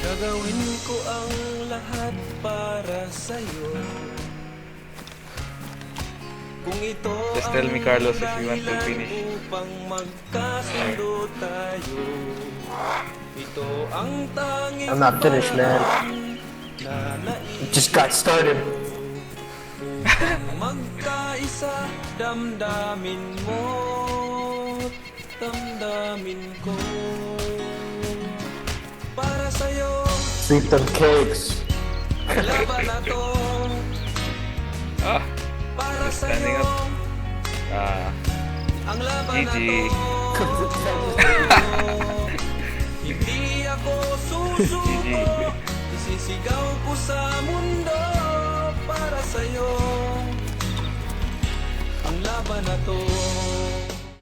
Gagawin ko ang lahat para sa'yo Kung ito Just tell me, ang Carlos, if you want to finish. Upang magkasundo tayo Ito ang tanging I'm not finished, man. Just got started. Magkaisa damdamin mo Damdamin ko Sweep them cakes. Laban na to Ah, Para Standing sa'yo up. ah, Ang laban na GG. to Hindi ako susuko GG. Isisigaw ko sa mundo Para sa'yo Ang laban na to